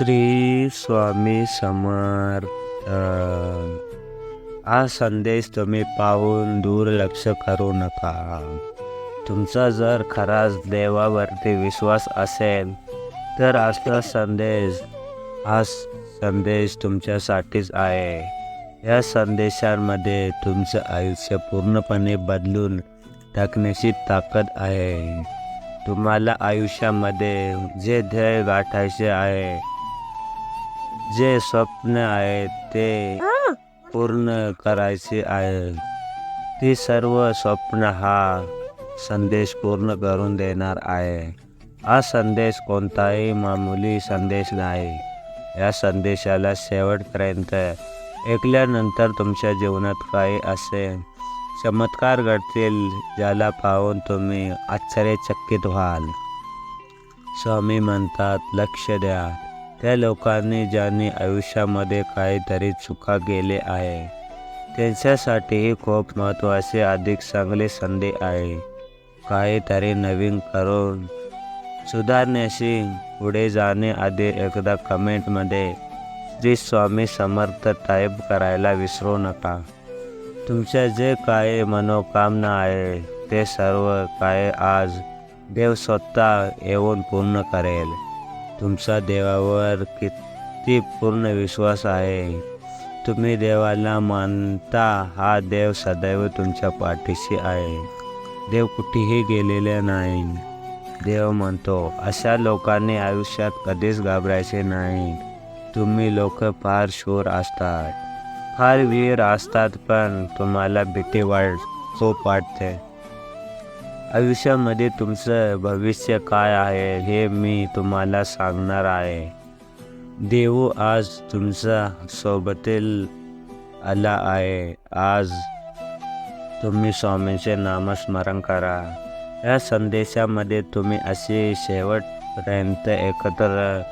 श्री स्वामी समर्थ. हा संदेश तुम्ही पाहून दुर्लक्ष करू नका. तुमचा जर खराच देवावरती विश्वास असेल तर आजचा संदेश हा संदेश तुमच्यासाठीच आहे. या संदेशांमध्ये तुमचं आयुष्य पूर्णपणे बदलून टाकण्याची ताकद आहे. तुम्हाला आयुष्यामध्ये जे ध्येय गाठायचे आहे जे स्वप्न आहे ते पूर्ण करायचे आहे. ती सर्व स्वप्न हा संदेश पूर्ण करून देणार आहे. हा संदेश कोणताही मामूली संदेश नाही. या संदेशाला शेवटपर्यंत ऐकल्यानंतर तुमच्या जीवनात काही असे चमत्कार घडतील ज्याला पाहून तुम्ही आश्चर्यचकित व्हाल. स्वामी म्हणतात लक्ष द्या. त्या लोकांनी ज्यांनी आयुष्यामध्ये काहीतरी चुका केले आहे त्यांच्यासाठीही खूप महत्त्वाचे अधिक चांगले संधी आहे. काहीतरी नवीन करून सुधारण्याशी पुढे जाण्याआधी एकदा कमेंटमध्ये श्री स्वामी समर्थ टाईप करायला विसरू नका. तुमच्या जे काही मनोकामना आहे ते सर्व काय आज देव स्वतः येऊन पूर्ण करेल. तुमचा देवावर किती पूर्ण विश्वास आहे. तुम्ही देवाला मानता हा देव सदैव तुमच्या पाठीशी आहे. देव कुठेही गेलेले नाही. देव म्हणतो अशा लोकांनी आयुष्यात कधीच घाबरायचे नाही. तुम्ही लोक फार शूर असतात. फार वीर असतात पण तुम्हाला भीती वाट खूप वाटते. आयुष्यामध्ये तुमचं भविष्य काय आहे हे मी तुम्हाला सांगणार आहे. देव आज तुमच्या सोबतील आला आहे. आज तुम्ही स्वामींचे नामस्मरण करा. या संदेशामध्ये तुम्ही असे शेवटपर्यंत एकत्र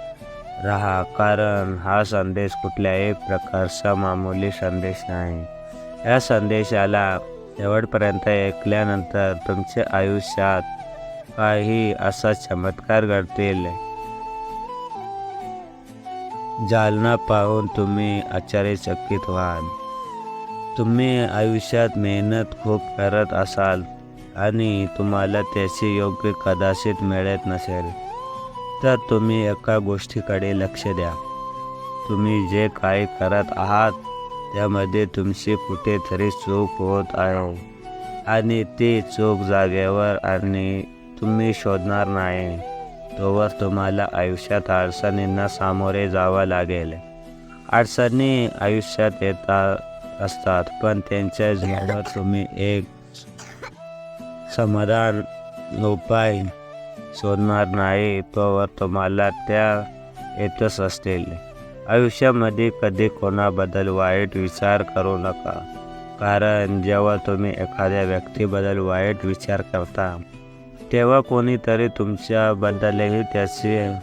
राहा कारण हा संदेश कुठल्याही प्रकारचा मामूली संदेश नाही. या संदेशाला शेवटपर्यंत ऐकल्यानंतर तुमच्या आयुष्यात काही असा चमत्कार घडतील. जालना पाहून तुम्ही आश्चर्यचकित व्हाल. तुम्ही आयुष्यात मेहनत खूप करत असाल आणि तुम्हाला त्याची योग्य कदाचित मिळत नसेल. तर तुम्ही एका गोष्टीकडे लक्ष द्या. तुम्ही जे काही करत आहात त्यामध्ये तुमची कुठेतरी चूक होत आहे. आणि ती चूक जागेवर आणि तुम्ही शोधणार नाही. तोवर तुम्हाला आयुष्यात अडचणींना सामोरे जावं लागेल. अडचणी आयुष्यात येतात असतात पण त्यांच्या झाडावर तुम्ही एक समाधान उपाय शोधणार नाही. तोवर तुम्हाला त्या येतच असतील. आयुष्यामध्ये कधी कोणाबद्दल वाईट विचार करू नका. कारण जेव्हा तुम्ही एखाद्या व्यक्तीबद्दल वाईट विचार करता तेव्हा कोणीतरी तुमच्याबद्दलही त्याचे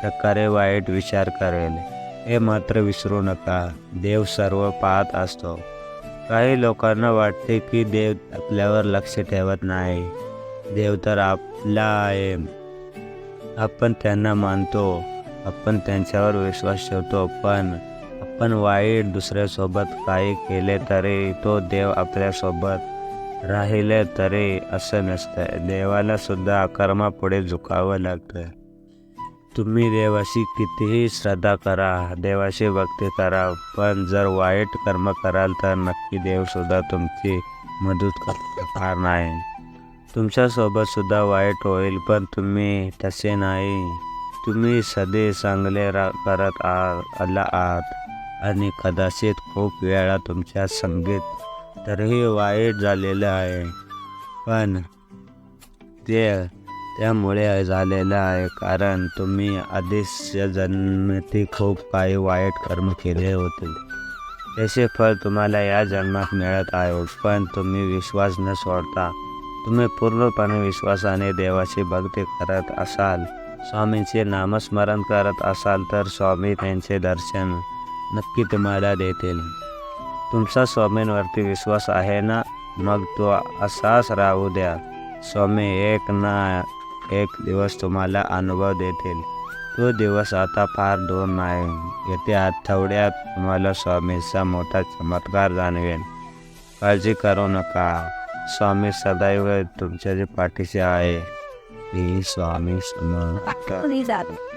प्रकारे वाईट विचार करेल. हे मात्र विसरू नका. देव सर्व पाहत असतो. काही लोकांना वाटते की देव आपल्यावर लक्ष ठेवत नाही. देव तर आपला आहे. आपण त्यांना मानतो. आपण त्यांच्यावर विश्वास ठेवतो. पण आपण वाईट दुसऱ्यासोबत काही केले तरी तो देव आपल्यासोबत राहिले तरी असं नसतं. देवाला सुद्धा कर्मापुढे झुकावं लागतं. तुम्ही देवाशी कितीही श्रद्धा करा देवाशी भक्ती करा पण जर वाईट कर्म कराल तर नक्की देवसुद्धा तुमची मदत करणार नाही. तुमच्यासोबत सुद्धा वाईट होईल पण तुम्ही तसे नाही. तुम्ही सदै चांगले रा करत आ आला आहात. आणि कदाचित खूप वेळा तुमच्या संगीत तरीही वाईट झालेलं आहे. पण ते त्यामुळे झालेलं आहे कारण तुम्ही आधीच जन्मती खूप काही वाईट कर्म केले होते. त्याचे फळ तुम्हाला या जन्मात मिळत आहे पण तुम्ही विश्वास न सोडता तुम्ही पूर्णपणे विश्वासाने देवाची भक्ती करत असाल. स्वामींचे नामस्मरण करत असाल तर स्वामी त्यांचे दर्शन नक्की तुम्हाला देतील. तुमचा स्वामींवरती विश्वास आहे ना? मग तो असाच राहू द्या. स्वामी एक ना एक दिवस तुम्हाला अनुभव देतील. तो दिवस आता फार दूर नाही. येत्या आठवड्यात तुम्हाला स्वामीचा मोठा चमत्कार जाणवेल. काळजी करू नका. स्वामी सदैव तुमच्या जे पाठीशी आहे. Shri Swami Samarth Please, Adam.